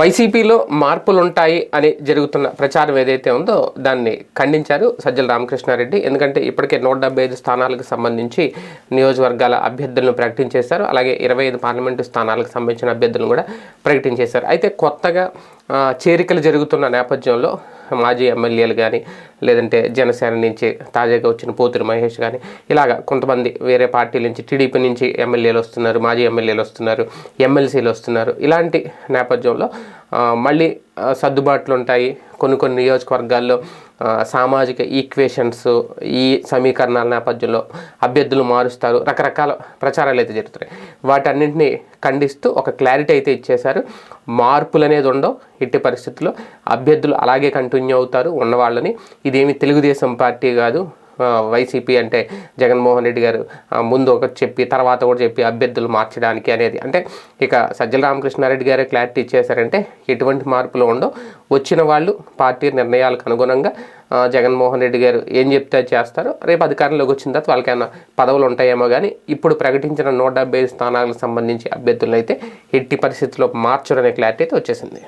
వైసీపీలో మార్పులు ఉంటాయి అని జరుగుతున్న ప్రచారం ఏదైతే ఉందో దాన్ని ఖండించారు సజ్జల రామకృష్ణారెడ్డి. ఎందుకంటే ఇప్పటికే నూట డెబ్బై ఐదు స్థానాలకు సంబంధించి నియోజకవర్గాల అభ్యర్థులను ప్రకటించేశారు. అలాగే ఇరవై ఐదు పార్లమెంటు స్థానాలకు సంబంధించిన అభ్యర్థులను కూడా ప్రకటించేశారు. అయితే కొత్తగా చేరికలు జరుగుతున్న నేపథ్యంలో మాజీ ఎమ్మెల్యేలు కానీ లేదంటే జనసేన నుంచి తాజాగా వచ్చిన పోతురు మహేష్ కానీ ఇలాగ కొంతమంది వేరే పార్టీల నుంచి టీడీపీ నుంచి ఎమ్మెల్యేలు వస్తున్నారు మాజీ ఎమ్మెల్యేలు వస్తున్నారు ఎమ్మెల్సీలు వస్తున్నారు. ఇలాంటి నేపథ్యంలో మళ్ళీ సర్దుబాట్లు ఉంటాయి. కొన్ని కొన్ని నియోజకవర్గాల్లో సామాజిక ఈక్వేషన్స్ ఈ సమీకరణాల నేపథ్యంలో అభ్యర్థులు మారుస్తారు. రకరకాల ప్రచారాలు అయితే జరుగుతున్నాయి. వాటన్నింటినీ ఖండిస్తూ ఒక క్లారిటీ అయితే ఇచ్చేశారు. మార్పులు అనేది ఉండవు. ఇట్టి పరిస్థితుల్లో అభ్యర్థులు అలాగే కంటిన్యూ అవుతారు ఉన్నవాళ్ళని. ఇదేమి తెలుగుదేశం పార్టీ కాదు వైసీపీ అంటే జగన్మోహన్ రెడ్డి గారు ముందు ఒకటి చెప్పి తర్వాత కూడా చెప్పి అభ్యర్థులు మార్చడానికి అనేది. అంటే ఇక సజ్జల రామకృష్ణారెడ్డి గారే క్లారిటీ ఇచ్చేశారంటే ఎటువంటి మార్పులు ఉండవు. వచ్చిన వాళ్ళు పార్టీ నిర్ణయాలకు అనుగుణంగా జగన్మోహన్ రెడ్డి గారు ఏం చెప్తే చేస్తారో చేస్తారు రేపు అధికారంలోకి వచ్చిన తర్వాత వాళ్ళకైనా పదవులు ఉంటాయేమో కానీ ఇప్పుడు ప్రకటించిన నూట డెబ్బై స్థానాలకు సంబంధించి అభ్యర్థులను అయితే ఎట్టి పరిస్థితుల్లో మార్చరనే క్లారిటీ అయితే వచ్చేసింది.